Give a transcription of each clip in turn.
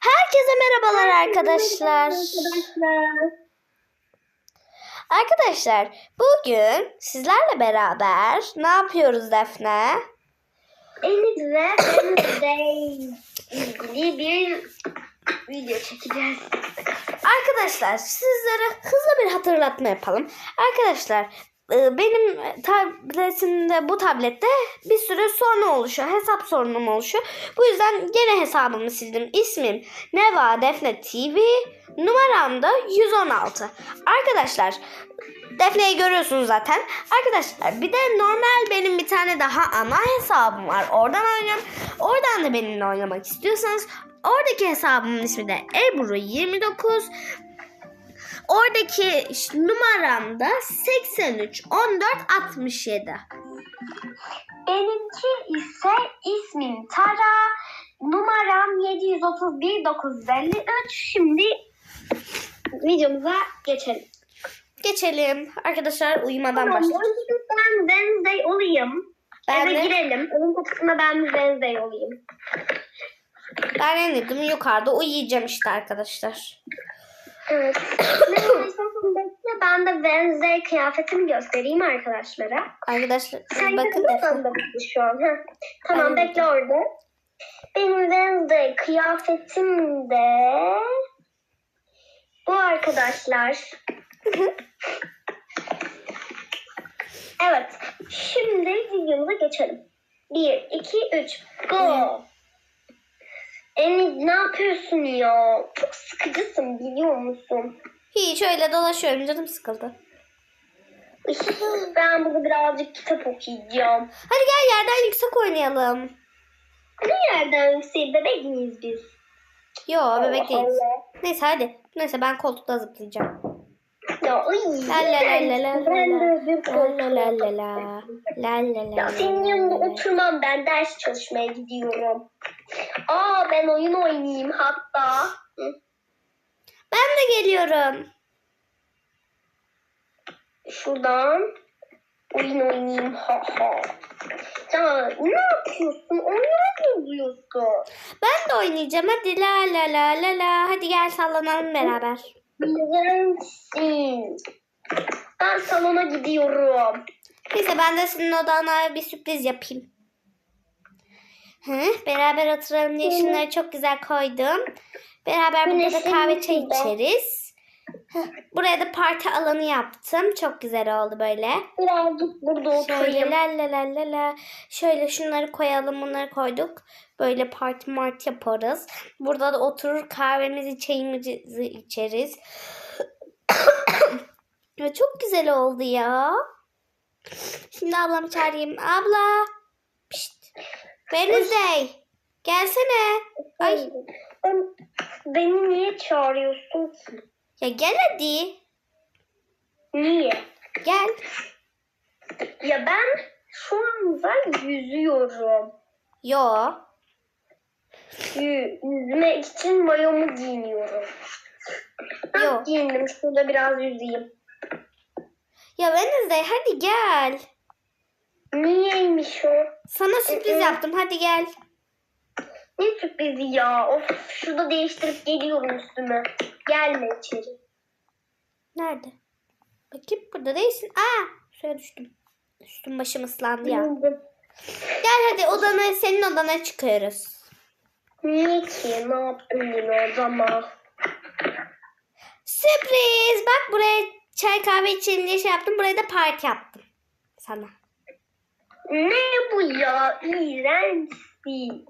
Herkese merhabalar arkadaşlar. Arkadaşlar. Bugün sizlerle beraber ne yapıyoruz Defne? Enis ve Deniz'le ilgili bir video çekeceğiz. Arkadaşlar sizlere hızlı bir hatırlatma yapalım. Arkadaşlar benim tabletimde bu tablette bir sürü sorun oluşuyor. Hesap sorunum oluşuyor. Bu yüzden gene hesabımı sildim. İsmim Neva Defne TV. Numaram da 116. Arkadaşlar Defne'yi görüyorsunuz zaten. Arkadaşlar bir de normal benim bir tane daha ana hesabım var. Oradan oynuyorum. Oradan da benimle oynamak istiyorsanız oradaki hesabımın ismi de Ebru 29. Oradaki numaram da 83 14 67. Benimki ise ismim Tara. Numaram 731 953. Şimdi videomuza geçelim. Geçelim. Arkadaşlar uyumadan başlayalım. ben Wednesday olayım. Ben Eve de, girelim. Onun kutusuna ben Wednesday olayım. ben en yakın yukarıda uyuyacağım işte arkadaşlar. Evet. Neyse ben de Wednesday kıyafetimi göstereyim arkadaşlara. Arkadaşlar Sen bakın Defne. şu an. Heh. Tamam Aynen. bekle orada. Benim Wednesday kıyafetim de bu arkadaşlar. evet. Şimdi videomuza geçelim. 1, 2, 3. Go. Emi ne yapıyorsun ya? Çok sıkıcısın biliyor musun? Hiç öyle dolaşıyorum canım sıkıldı. Ben burada birazcık kitap okuyacağım. Hadi gel yerden yüksek oynayalım. Ne yerden yüksek bebek miyiz biz? Yo bebek değiliz. Neyse hadi. Neyse ben koltukta zıplayacağım. Ya ay. La la la la la la Ben de öbür la la la la la la la Ya senin yanında oturmam ben ders çalışmaya gidiyorum. Aa ben oyun oynayayım hatta. Ben de geliyorum. Şuradan oyun oynayayım ha ha. Ya ne yapıyorsun? Oyun bozuyorsun. Ben de oynayacağım. Hadi la la la la la. Hadi gel sallanalım beraber. Güzelsin. Ben salona gidiyorum. Neyse ben de senin odana bir sürpriz yapayım. Hı, beraber oturalım diye şunları çok güzel koydum. Beraber burada da kahve çay içeriz. Buraya da parti alanı yaptım. Çok güzel oldu böyle. Birazcık burada Şöyle oturayım. la la la la la. Şöyle şunları koyalım bunları koyduk. Böyle parti mart yaparız. Burada da oturur kahvemizi çayımızı içeriz. Ve çok güzel oldu ya. Şimdi ablamı çağırayım. Abla. Pişt. Wednesday. Gelsene. Ay. Ben- Beni niye çağırıyorsun ki? Ya gel hadi. Niye? Gel. Ya ben şu anda yüzüyorum. Yo. Yü- Yüzmek için mayomu giyiniyorum. Ben giyindim. Şurada biraz yüzeyim. Ya Wednesday hadi gel. Niyeymiş o? Sana sürpriz Hı hı. yaptım. Hadi gel. Ne sürprizi ya? Of şurada değiştirip geliyorum üstümü. Gelme içeri. Nerede? Bakayım burada değilsin. Aa suya düştüm. Üstüm başım ıslandı ya. Bildim. Gel hadi odana senin odana çıkıyoruz. Niye ki? Ne yaptım yine o zaman? Sürpriz. Bak buraya çay kahve içelim diye şey yaptım. Buraya da parti yaptım. Sana. Ne bu ya? İğrençsin.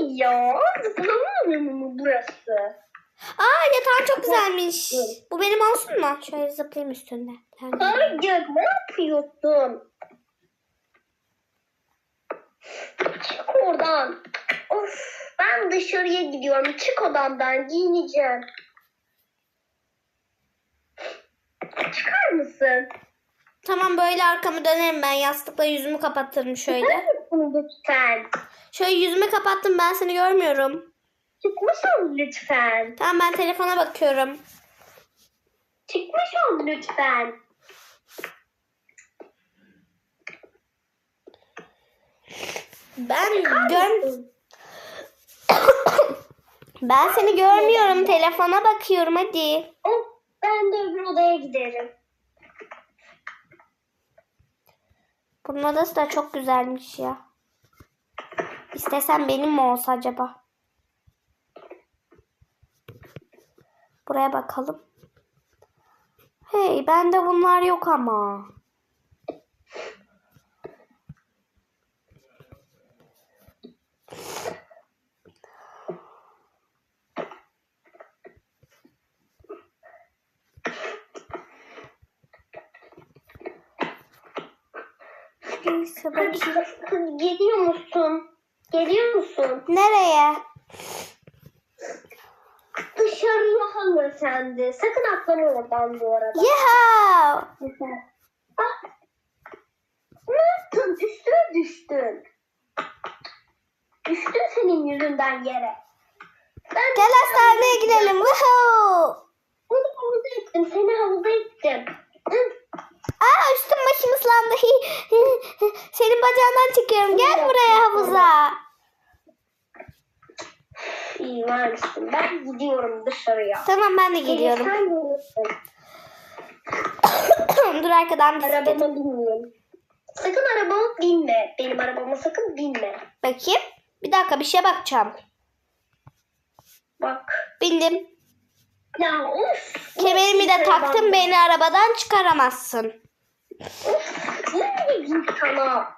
Ne ya? Zıplamıyor mu burası? Aa yatağın çok güzelmiş. Bu benim olsun mu? Şöyle zıplayayım üstünde. Hayır ne yapıyorsun? Çık oradan. Of ben dışarıya gidiyorum. Çık odamdan giyineceğim. Çıkar mısın? Tamam böyle arkamı dönerim ben. Yastıkla yüzümü kapatırım şöyle. Lütfen? Şöyle yüzümü kapattım ben seni görmüyorum. Çıkmış ol lütfen. Tamam ben telefona bakıyorum. Çıkmış ol lütfen. Ben gör? Ben seni görmüyorum. Telefona bakıyorum hadi. Oh, ben de öbür odaya giderim. Bunun odası da çok güzelmiş ya. İstesem benim mi olsa acaba? Buraya bakalım. Hey bende bunlar yok ama. Neyse Hadi, bakayım. hadi geliyor musun? Geliyor musun? Nereye? Dışarıya hanım sen de. Sakın atlama oradan bu arada. Yaha! Ah. Ne yaptın? Üstüne düştün. Düştün senin yüzünden yere. Ben Gel hastaneye gidelim. Woohoo! Onu havuza ettim. Seni havuza ettim. Hı. Aa üstüm başım ıslandı. Senin bacağından çıkıyorum. Gel buraya havuza. İyi varmışsın. Ben gidiyorum dışarıya. Tamam ben de geliyorum. Sen gelirsin. Dur arkadan bisiklet. Arabama binmeyeyim. Sakın arabama binme. Benim arabama sakın binme. Bakayım. Bir dakika bir şeye bakacağım. Bak. Bindim. Ya of. Kemerimi de taktım. Beni arabadan çıkaramazsın. Of. Ne diyeyim sana?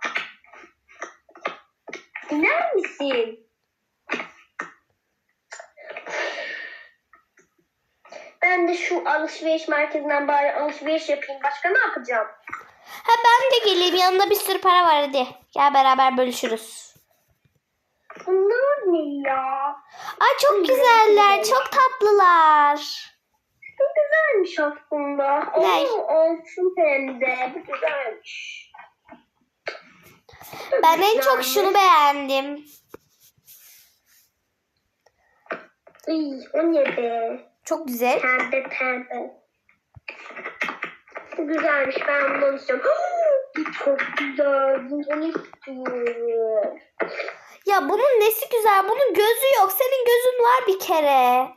İner misin? Ben de şu alışveriş merkezinden bari alışveriş yapayım. Başka ne yapacağım? Ha ben de geleyim. Yanında bir sürü para var hadi. Gel beraber bölüşürüz. Bunlar ne ya? Ay çok güzeller. Çok tatlılar. Bu güzelmiş aslında. Ne? Oo, olsun hem de. Bu güzelmiş. Ben en çok şunu beğendim. Iy, o ne be? Çok güzel. Pembe pembe. Bu güzelmiş. Ben bunu istiyorum. Bu çok güzel. Bunu istiyorum. Ya bunun nesi güzel? Bunun gözü yok. Senin gözün var bir kere.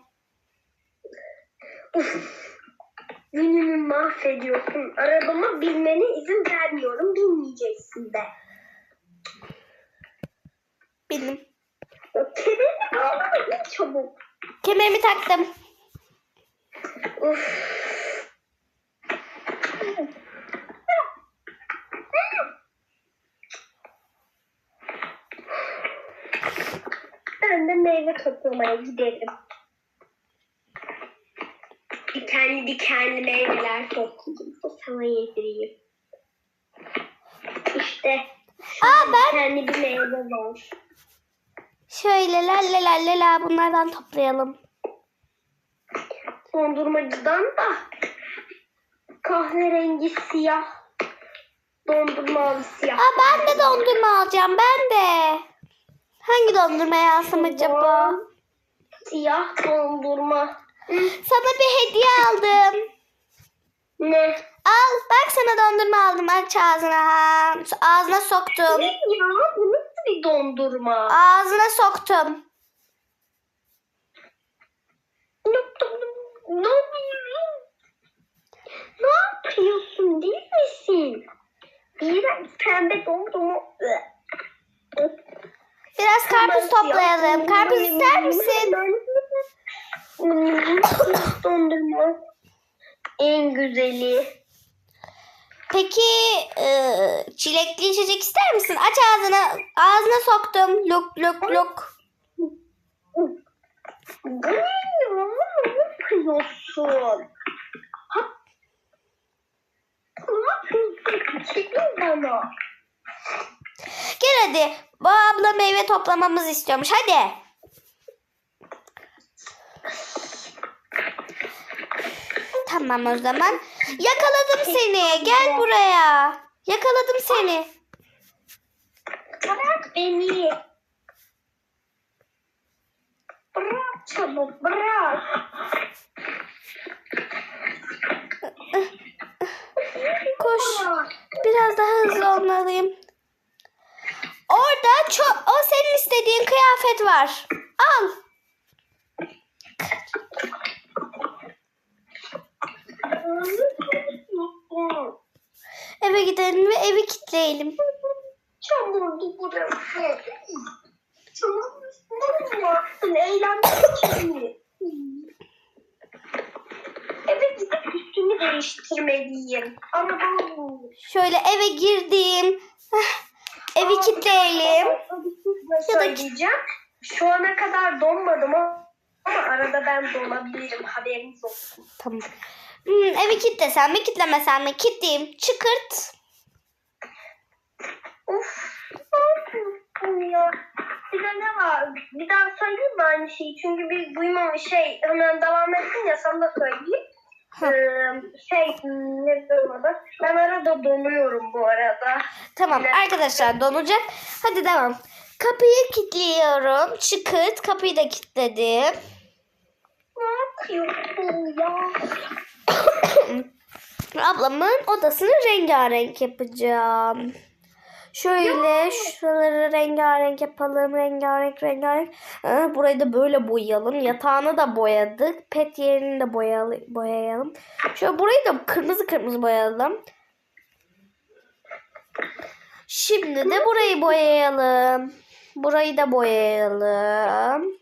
Günümü mahvediyorsun. Arabama binmene izin vermiyorum. Binmeyeceksin de. Benim. O kemerini in çabuk. Kemerimi taktım. Uf. Ben de meyve toplamaya giderim. Dikenli dikenli meyveler topladım. O sana yedireyim. İşte Aa ben dikenli bir meyve var. şöyle la la la la la bunlardan toplayalım. Dondurmacıdan da kahverengi siyah dondurma al siyah. Aa ben de dondurma alacağım. Ben de. Hangi dondurmayı alsam acaba? Siyah dondurma. Sana bir hediye aldım. Ne? Al bak sana dondurma aldım. Aç ağzına. Ha. Ağzına soktum. Ne ya? Bu nasıl bir dondurma? Ağzına soktum. Ne, yapıyorsun? Ne yapıyorsun değil misin? İğrenç pembe dondurma. Biraz karpuz toplayalım. Karpuz ister misin? Dondurma. En güzeli. Peki e, çilekli içecek ister misin? Aç ağzını. Ağzına soktum. Lok lok lok. Ne ya? Ne yapıyorsun? Ne yapıyorsun? Çekil bana. Gel hadi. Bu abla meyve toplamamızı istiyormuş. Hadi. Tamam o zaman. Yakaladım seni. Gel buraya. Yakaladım seni. Bırak beni. Bırak çabuk bırak. Koş. Biraz daha hızlı olmalıyım. Hatta çok o senin istediğin kıyafet var. Al. Eve gidelim ve evi kitleyelim. Çabuk gidelim. Çabuk gidelim. Eve gidip üstümü değiştirmeliyim. Ama Şöyle eve girdim. Ah. Evi kilitleyelim. Ya da söyleyeceğim. Şu ana kadar donmadım ama arada ben donabilirim. Haberiniz olsun. Tamam. Hmm, evi kilitlesem mi kilitlemesem mi? Kilitleyeyim. Çıkırt. Of. ne ya? Bir de ne var? Bir daha söyleyeyim mi aynı şeyi? Çünkü biz duymamış şey hemen devam ettin ya sana da söyleyeyim. Ee, şey ne durmadı. Ben arada donuyorum bu arada. Tamam Evet. arkadaşlar donacak. Hadi devam. Kapıyı kilitliyorum. Çıkırt. Kapıyı da kilitledim. Ne yapıyorsun ya? Ablamın odasını rengarenk yapacağım. Şöyle şuraları rengarenk yapalım. Rengarenk rengarenk. Aa, burayı da böyle boyayalım. Yatağını da boyadık. Pet yerini de boyalı, boyayalım. Şöyle burayı da kırmızı kırmızı boyayalım. Şimdi de burayı boyayalım. Burayı da boyayalım.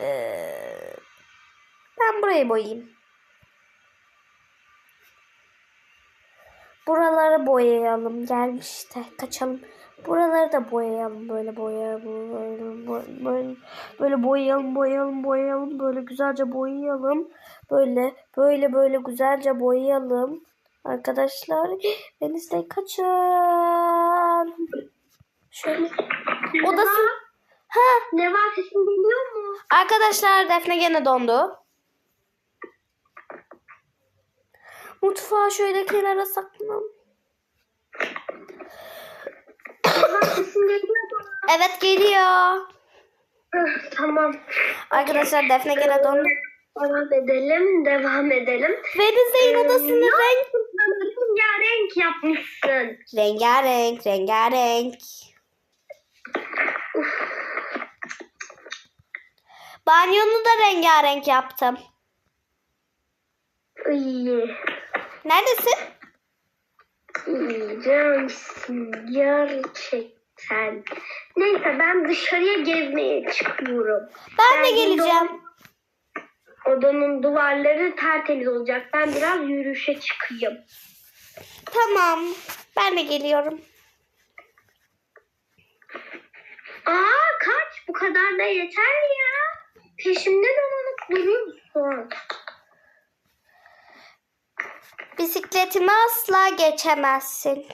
Ee, ben burayı boyayayım. Buraları boyayalım. Gelmiş işte. Kaçalım. Buraları da boyayalım. Böyle boyayalım. Böyle, böyle, boyayalım, boyayalım, boyayalım. Böyle güzelce boyayalım. Böyle, böyle, böyle güzelce boyayalım. Arkadaşlar Deniz'de kaçın. Şöyle. Odası. Ha, Ne var sesin geliyor mu? Arkadaşlar Defne gene dondu. Mutfağı şöyle kenara saklan. Ne var sesin geliyor mu? Evet geliyor. Tamam. Arkadaşlar Defne gene dondu. Devam edelim, devam edelim. Deniz'in odasını renk. renk yapmışsın. Rengarenk, rengarenk. Banyonu da rengarenk yaptım. İyi. Neredesin? İğrençsin gerçekten. Neyse ben dışarıya gezmeye çıkıyorum. Ben de Ben geleceğim. Odanın duvarları tertemiz olacak. Ben biraz yürüyüşe çıkayım. Tamam. Ben de geliyorum. Aa kaç bu kadar da yeter ya. Peşimden dolanıp duruyorsun. Bisikletimi asla geçemezsin.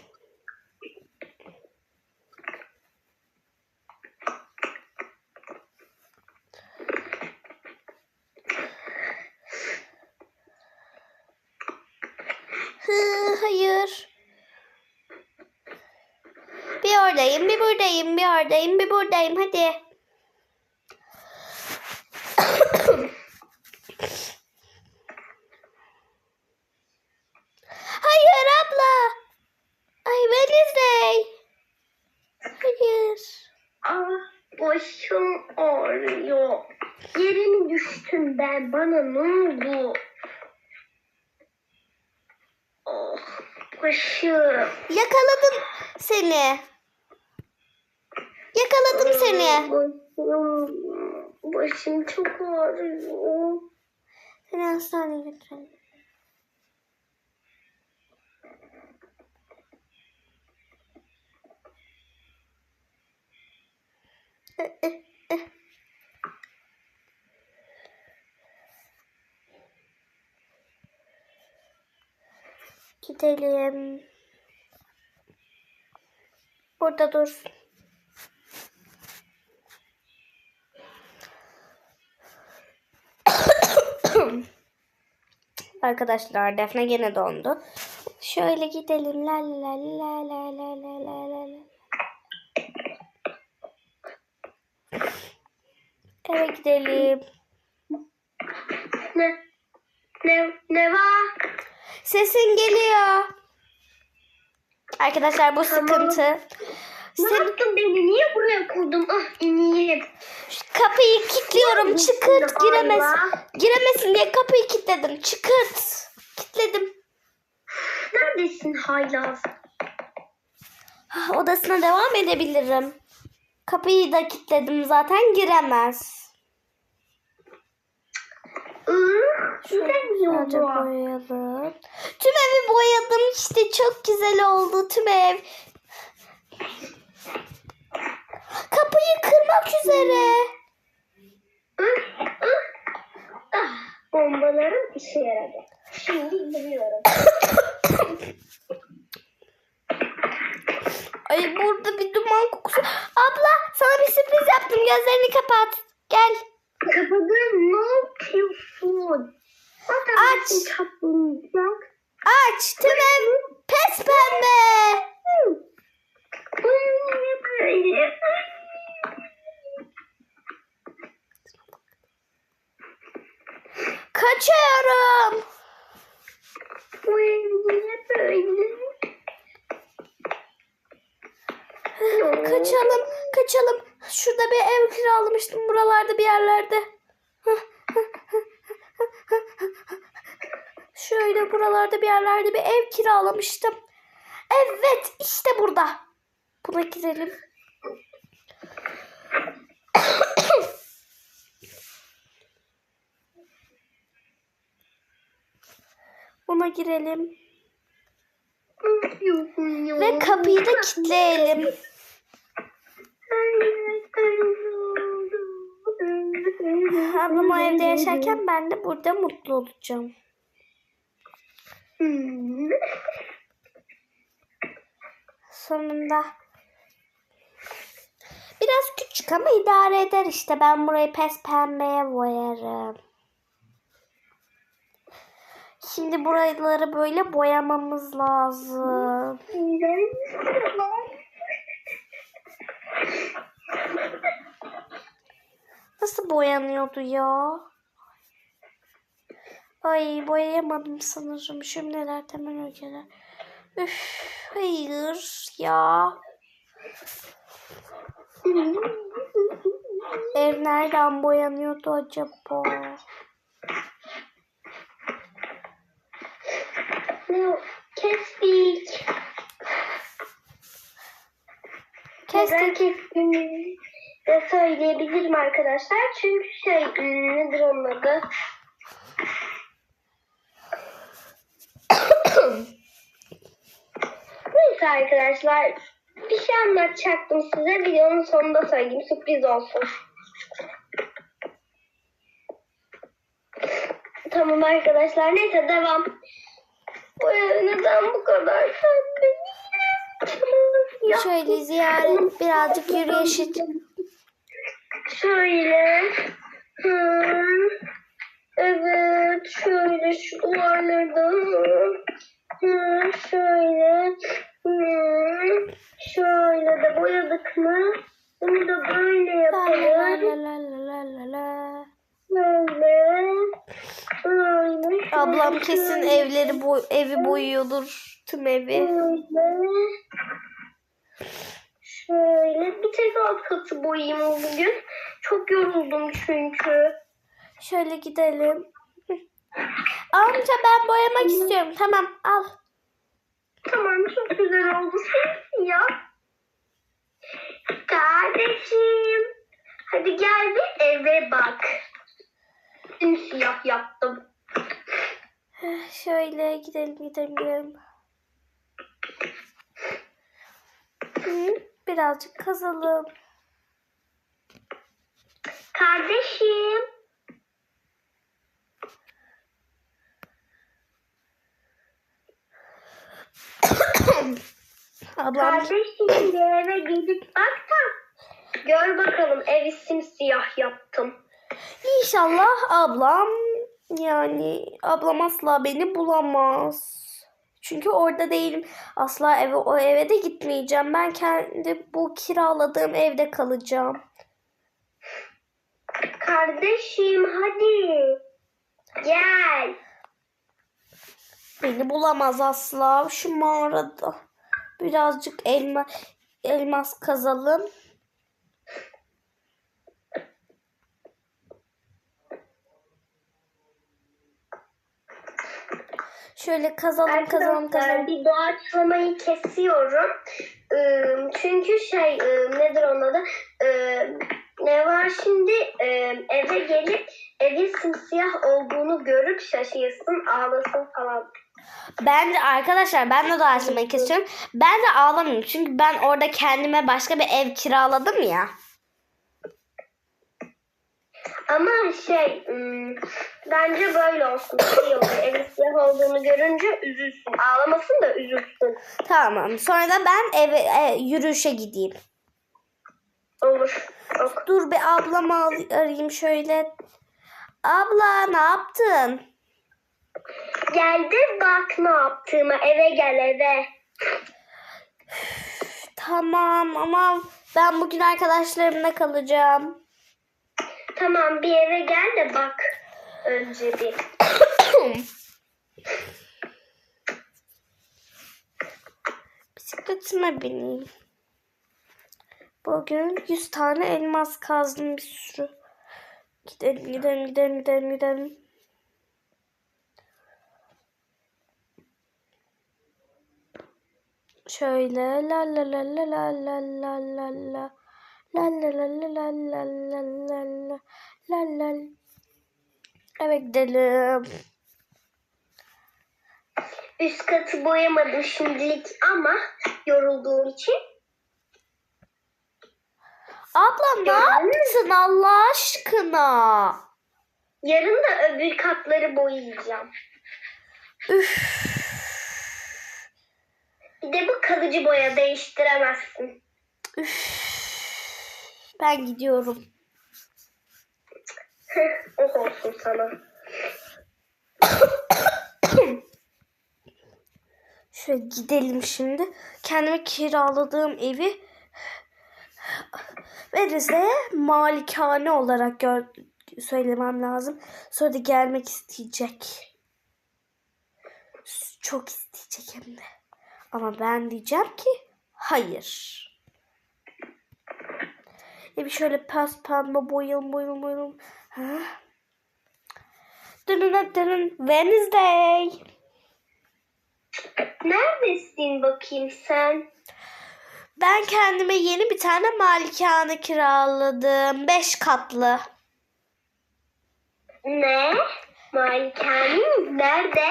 Hayır. Bir oradayım, bir buradayım, bir oradayım, bir buradayım. Hadi. Hayır abla. Ay Wednesday. Hayır. Aa başım ağrıyor. Yere mi düştüm ben? Bana ne oldu? Oh başım. Yakaladım seni. Yakaladım seni. Başım, başım çok ağrıyor. Seni hastaneye götürelim. Gidelim. Burada dur. Arkadaşlar Defne gene dondu. Şöyle gidelim. La la la la la la la la. Eve gidelim. Ne? Ne? Ne var? Sesin geliyor. Arkadaşlar bu Tamam. sıkıntı. Ne Sen, yaptın beni? Niye buraya kurdun? Ah ineyim. kapıyı kilitliyorum. Çıkırt. Giremesin. Giremesin diye kapıyı kilitledim. Çıkırt. Kilitledim. Neredesin haylaz? Ah, Odasına devam edebilirim. Kapıyı da kilitledim zaten giremez. Gidemiyor Sadece bu. boyayalım. Tüm evi boyadım işte çok güzel oldu tüm ev. Kapıyı kırmak üzere. Bombalarım işe yaradı. Şimdi gidiyorum. Ay burada bir duman kokusu. Abla sana bir sürpriz yaptım gözlerini kapat. Gel. Kapadım ne yapıyorsun? Aç. çatlayacak. Aç tüm ev pes pembe. Böyle? Kaçıyorum. Böyle? Kaçalım, kaçalım. Şurada bir ev kiralamıştım buralarda bir yerlerde. Şöyle buralarda bir yerlerde bir ev kiralamıştım. Evet, işte burada. Buna girelim. Buna girelim. Ve kapıyı da kilitleyelim. Ablam o evde yaşarken ben de burada mutlu olacağım. Sonunda. Biraz küçük ama idare eder işte. Ben burayı pes pembeye boyarım. Şimdi buraları böyle boyamamız lazım. Nasıl boyanıyordu ya? Ay boyayamadım sanırım. Şimdi neler hemen ögeler. Üf, hayır ya. Ev nereden boyanıyordu acaba? O? Kestik. Neden Kestik. De söyleyebilirim arkadaşlar. Çünkü şey nedir onun adı? Neyse arkadaşlar bir şey anlatacaktım size. Videonun sonunda söyleyeyim. Sürpriz olsun. Tamam arkadaşlar. Neyse devam. Bu neden bu kadar pembe? Şöyle ziyaret birazcık yürüyüş et. Şöyle. Hı. Evet. Şöyle şu duvarları da. Hı. Şöyle. Hı. Şöyle de boyadık mı? Bunu da böyle La la la yapalım. la la la la. Böyle. Böyle. Ablam kesin evleri boy evi boyuyordur. Tüm evi. Şöyle. Şöyle. Bir tek alt katı boyayayım bugün. Çok yoruldum çünkü. Şöyle gidelim. Amca ben boyamak istiyorum. Tamam al. Tamam çok güzel oldu ya. Kardeşim. Hadi gel bir eve bak. Simsiyah yaptım. Şöyle gidelim gidelim gidelim. Hı, birazcık kazalım. Kardeşim. Ablam Kardeşim bir eve gidip bak da. Gör bakalım evi simsiyah yaptım. İnşallah ablam yani ablam asla beni bulamaz. Çünkü orada değilim. Asla eve o eve de gitmeyeceğim. Ben kendi bu kiraladığım evde kalacağım. Kardeşim hadi. Gel. Beni bulamaz asla şu mağarada. Birazcık elma elmas kazalım. Şöyle kazalım kazalım Arkadaşlar kazalım. bir doğaçlamayı kesiyorum. Ee, çünkü şey e, nedir onun adı? Ee, ne var şimdi Ee, eve gelip evin simsiyah olduğunu görüp şaşırsın ağlasın falan. Ben de arkadaşlar ben de doğaçlamayı kesiyorum. Ben de ağlamıyorum. Çünkü ben orada kendime başka bir ev kiraladım ya. Ama şey bence böyle olsun. Şey olur. Evin siyah olduğunu görünce üzülsün. Ağlamasın da üzülsün. Tamam. Sonra da ben eve e, yürüyüşe gideyim. Olur. Ok. Dur bir ablamı arayayım şöyle. Abla ne yaptın? Geldi bak ne yaptığıma. Eve gel eve. Tamam ama ben bugün arkadaşlarımla kalacağım. Tamam bir eve gel de bak önce bir. Bisikletime bineyim. Bugün 100 tane elmas kazdım bir sürü. Gidelim gidelim gidelim gidelim gidelim. Şöyle la la la la la la la la la la la la la la la la la la la Evet gidelim. Üst katı boyamadım şimdilik ama yorulduğum için. Ablam ne yaptın Allah aşkına? Yarın da öbür katları boyayacağım. Üf. Bir de bu kalıcı boya değiştiremezsin. Ben gidiyorum. oh olsun sana. Şöyle gidelim şimdi. Kendime kiraladığım evi ve Rize'ye malikane olarak gör söylemem lazım. Sonra da gelmek isteyecek. Çok isteyecek hem de. Ama ben diyeceğim ki hayır. Evi şöyle pes pembe boyayalım boyayalım boyayalım. Dönün dönün Wednesday. Neredesin bakayım sen? Ben kendime yeni bir tane malikane kiraladım. Beş katlı. Ne? Malikanin nerede?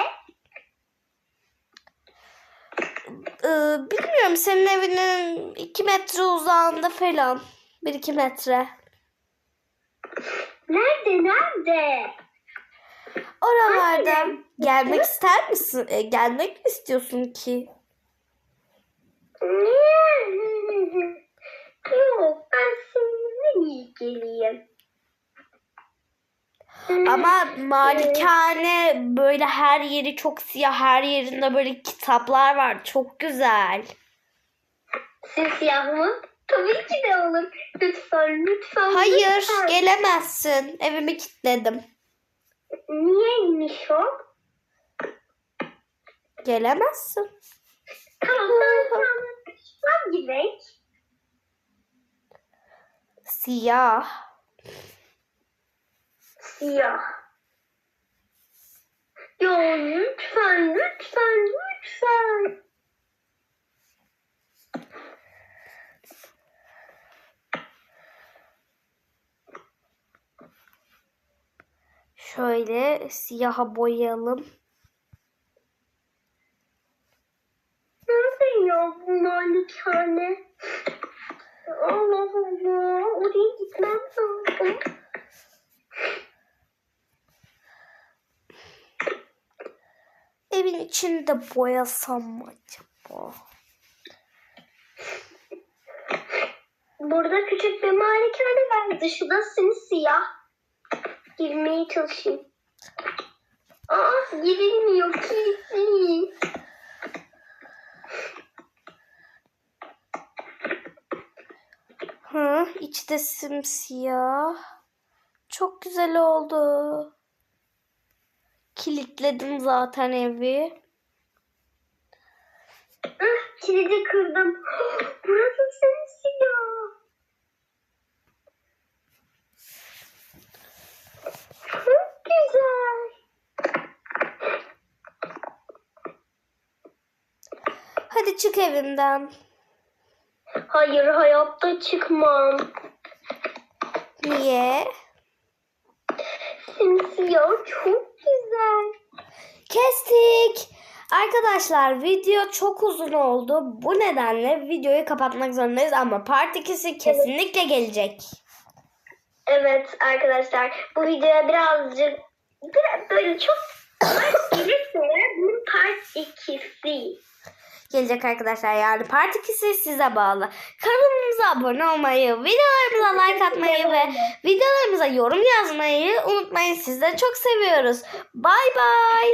Ee, bilmiyorum senin evinin iki metre uzağında falan. Bir iki metre. Nerede nerede? Oralarda. Anne. Gelmek ister misin? Ee, gelmek mi istiyorsun ki? Yok ben seninle iyi geleyim. Ama malikane böyle her yeri çok siyah. Her yerinde böyle kitaplar var. Çok güzel. Simsiyah mı? Tabii ki de olur. Lütfen lütfen. Hayır lütfen. gelemezsin. Evimi kilitledim. Niyeymiş o? Gelemezsin. Tamam tamam tamam. Hangi renk? Siyah. Siyah. Yo lütfen lütfen lütfen. Şöyle siyaha boyayalım. Nerede ya bu malikane? Allah Allah. Oraya gitmem lazım. Evin içini de boyasam mı acaba? Burada küçük bir malikane var. Dışı da simsiyah. Girmeye çalışayım. Aa girilmiyor. Kilitli. Hı, içi de simsiyah. Çok güzel oldu. Kilitledim zaten evi. Ah, kilidi kırdım. Burası simsiyah. Çok güzel. Hadi çık evimden. Hayır hayatta çıkmam. Niye? Simsiyah çok güzel. Kestik. Arkadaşlar video çok uzun oldu. Bu nedenle videoyu kapatmak zorundayız ama part 2'si kesinlikle gelecek. Evet arkadaşlar bu videoya birazcık biraz böyle çok gelirse bunun part ikisi. Gelecek arkadaşlar yani part 2'si size bağlı. Kanalımıza abone olmayı, videolarımıza like atmayı ve videolarımıza yorum yazmayı unutmayın. Sizleri çok seviyoruz. Bay bay.